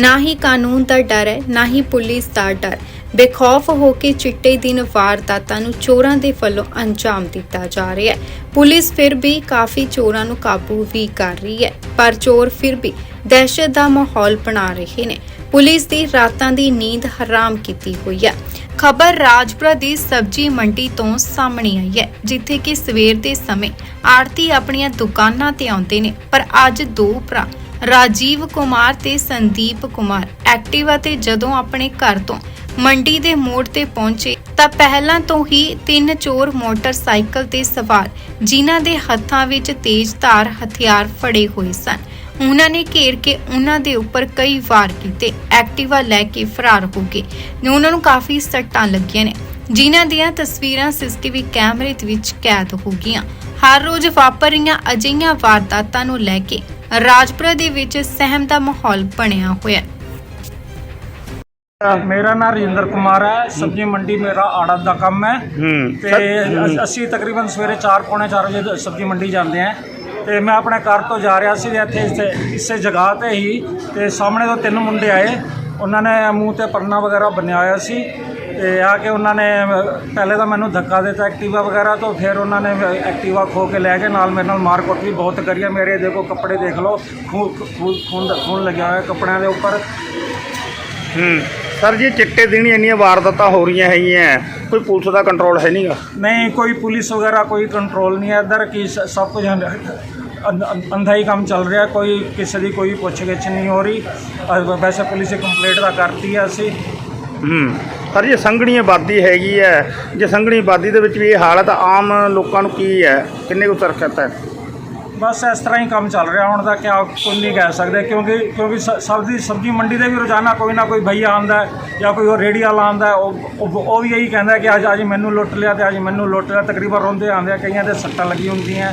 ਨਾ ਹੀ ਕਾਨੂੰਨ ਦਾ ਡਰ ਹੈ, ਨਾ ਹੀ ਪੁਲਿਸ ਦਾ ਡਰ। ਬੇਖੌਫ ਹੋ ਕੇ ਚਿੱਟੇ ਦਿਨ ਵਾਰਦਾਤਾਂ ਨੂੰ ਚੋਰਾਂ ਦੇ ਵੱਲੋਂ ਅੰਜਾਮ ਦਿੱਤਾ ਜਾ ਰਿਹਾ ਹੈ। ਪੁਲਿਸ ਫਿਰ ਵੀ ਕਾਫੀ ਚੋਰਾਂ ਨੂੰ ਕਾਬੂ ਵੀ ਕਰ ਰਹੀ ਹੈ, ਪਰ ਚੋਰ ਫਿਰ ਵੀ ਦਹਿਸ਼ਤ ਦਾ ਮਾਹੌਲ ਬਣਾ ਰਹੇ ਨੇ। ਪੁਲਿਸ ਦੀ ਰਾਤਾਂ ਦੀ ਨੀਂਦ ਹਰਾਮ ਕੀਤੀ ਹੋਈ ਹੈ। ਖਬਰ ਰਾਜਪੁਰਾ ਦੀ ਸਬਜ਼ੀ ਮੰਡੀ ਤੋਂ ਸਾਹਮਣੇ ਆਈ ਹੈ, ਜਿੱਥੇ ਕਿ ਸਵੇਰ ਦੇ ਸਮੇਂ ਆੜਤੀ ਆਪਣੀਆਂ ਦੁਕਾਨਾਂ ਤੇ ਆਉਂਦੇ ਨੇ, ਪਰ ਅੱਜ ਦੋ ਭਰਾ ਰਾਜੀਵ ਕੁਮਾਰ ਤੇ ਸੰਦੀਪ ਕੁਮਾਰ ਐਕਟਿਵਾ ਤੇ ਜਦੋਂ ਆਪਣੇ ਘਰ ਤੋਂ ਮੰਡੀ ਦੇ ਮੋੜ ਤੇ ਪਹੁੰਚੇ ਤਾਂ ਪਹਿਲਾਂ ਤੋਂ ਹੀ ਤਿੰਨ ਚੋਰ ਮੋਟਰਸਾਈਕਲ ਤੇ ਸਵਾਰ, ਜਿਨ੍ਹਾਂ ਦੇ ਹੱਥਾਂ ਵਿੱਚ ਤੇਜ਼ ਧਾਰ ਹਥਿਆਰ ਫੜੇ ਹੋਏ ਸਨ। ਉਹਨਾਂ ਨੇ ਘੇਰ ਕੇ ਉਹਨਾਂ ਦੇ ਉੱਪਰ ਕਈ ਵਾਰ ਕੀਤੇ। ਐਕਟਿਵਾ ਲੈ ਕੇ ਫਰਾਰ ਹੋ ਗਏ। ਉਹਨਾਂ ਨੂੰ ਕਾਫੀ ਸੱਟਾਂ ਲੱਗੀਆਂ ਨੇ, ਜਿਨ੍ਹਾਂ ਦੀਆਂ ਤਸਵੀਰਾਂ ਸੀਸੀਟੀਵੀ ਕੈਮਰੇ ਦੇ ਵਿੱਚ ਕੈਦ ਹੋ ਗਈਆਂ। ਹਰ ਰੋਜ਼ ਵਾਪਰ ਰਹੀਆਂ ਅਜਿਹੀਆਂ ਵਾਰਦਾਤਾਂ ਨੂੰ ਲੈ ਕੇ ਰਾਜਪੁਰਾ ਦੇ ਵਿੱਚ ਸਹਿਮ ਦਾ ਮਾਹੌਲ ਬਣਿਆ ਹੋਇਆ ਹੈ। ਮੇਰਾ ਨਾਮ ਰਜਿੰਦਰ ਕੁਮਾਰ ਹੈ। ਸਬਜ਼ੀ ਮੰਡੀ ਮੇਰਾ ਆੜਤ ਦਾ ਕੰਮ ਹੈ। ਤੇ ਅਸੀਂ ਤਕਰੀਬਨ ਸਵੇਰੇ 4 ਪੌਣੇ 4 ਵਜੇ ਸਬਜ਼ੀ ਮੰਡੀ ਜਾਂਦੇ ਹਾਂ। ਤੇ ਮੈਂ ਆਪਣੇ ਘਰ ਤੋਂ ਜਾ ਰਿਹਾ ਸੀ। ਤੇ ਇੱਥੇ ਇਸੇ- ਇਸੇ ਜਗ੍ਹਾ ਤੇ ਹੀ। ਤੇ ਸਾਹਮਣੇ ਤੋਂ ਤਿੰਨ ਮੁੰਡੇ ਆਏ। ਉਹਨਾਂ ਨੇ ਮੂੰਹ ਤੇ ਪਰਨਾ ਵਗੈਰਾ ਬੰਨਿਆ ਹੋਇਆ ਸੀ। ਤੇ ਆ ਕੇ ਉਹਨਾਂ ਨੇ ਪਹਿਲੇ ਤਾਂ ਮੈਨੂੰ ਧੱਕਾ ਦਿੱਤਾ ਐਕਟਿਵਾ ਵਗੈਰਾ ਤੋਂ ਫਿਰ ਉਹਨਾਂ ਨੇ ਐਕਟਿਵਾ ਖੋ ਕੇ ਲੈ ਕੇ ਨਾਲ ਮੇਰੇ ਨਾਲ ਮਾਰਕੁੱਟ ਵੀ ਬਹੁਤ ਕਰੀ ਹੈ ਮੇਰੇ ਦੇਖੋ ਕੱਪੜੇ ਦੇਖ ਲਓ ਖੂਨ ਖੂਨ ਖੂਨ ਦਾ- ਖੂਨ ਲੱਗਿਆ ਹੋਇਆ ਕੱਪੜਿਆਂ ਦੇ ਉੱਪਰ। ਹੂੰ। ਸਰ ਜੀ ਚਿੱਟੇ ਦਿਨ ਇੰਨੀਆਂ ਵਾਰਦਾਤਾਂ ਹੋ ਰਹੀਆਂ ਹੈਗੀਆਂ। ਕੋਈ ਪੁਲਿਸ ਦਾ ਕੰਟਰੋਲ ਹੈ ਨਹੀਂਗਾ? ਨਹੀਂ ਕੋਈ ਪੁਲਿਸ ਵਗੈਰਾ ਕੋਈ ਕੰਟਰੋਲ ਨਹੀਂ ਹੈ। ਇੱਧਰ ਕੀ ਸਭ ਕੁਝ ਅੰਧ- ਹੀ ਕੰਮ ਚੱਲ ਰਿਹਾ। ਕੋਈ ਕਿਸੇ ਦੀ ਕੋਈ ਪੁੱਛਗਿੱਛ ਨਹੀਂ ਹੋ ਰਹੀ। ਵੈਸੇ ਪੁਲਿਸ ਕੰਪਲੇਂਟ ਤਾਂ ਕਰਤੀ ਹੈ ਅਸੀਂ। ਹੂੰ। ਸਰ ਜੇ ਸੰਘਣੀ ਆਬਾਦੀ ਹੈਗੀ ਹੈ ਜੇ ਸੰਘਣੀ ਆਬਾਦੀ ਦੇ ਵਿੱਚ ਵੀ ਇਹ ਹਾਲਤ ਆਮ ਲੋਕਾਂ ਨੂੰ ਕੀ ਹੈ ਕਿੰਨੇ ਕੁ ਤਰਕਤ ਹੈ ਬਸ ਇਸ ਤਰ੍ਹਾਂ ਹੀ ਕੰਮ ਚੱਲ ਰਿਹਾ ਹੁਣ ਦਾ ਕਿਆ ਕੋਈ ਨਹੀਂ ਕਹਿ ਸਕਦੇ, ਕਿਉਂਕਿ ਕਿਉਂਕਿ ਸ- ਸਬਜ਼ੀ ਸਬਜ਼ੀ ਮੰਡੀ ਦੇ ਵੀ ਰੋਜ਼ਾਨਾ ਕੋਈ ਨਾ ਕੋਈ ਭਈਆ ਆਉਂਦਾ ਜਾਂ ਕੋਈ ਹੋਰ ਰੇਹੜੀ ਵਾਲਾ ਆਉਂਦਾ ਉਹ ਉਹ ਵੀ ਇਹੀ ਕਹਿੰਦਾ ਕਿ ਅੱਜ ਅੱਜ ਮੈਨੂੰ ਲੁੱਟ ਲਿਆ ਤੇ ਅੱਜ ਮੈਨੂੰ ਲੁੱਟ ਲਿਆ, ਤਕਰੀਬਨ ਰੋਂਦੇ ਆਉਂਦੇ ਆ, ਕਈਆਂ ਦੇ ਸੱਟਾਂ ਲੱਗੀ ਹੁੰਦੀਆਂ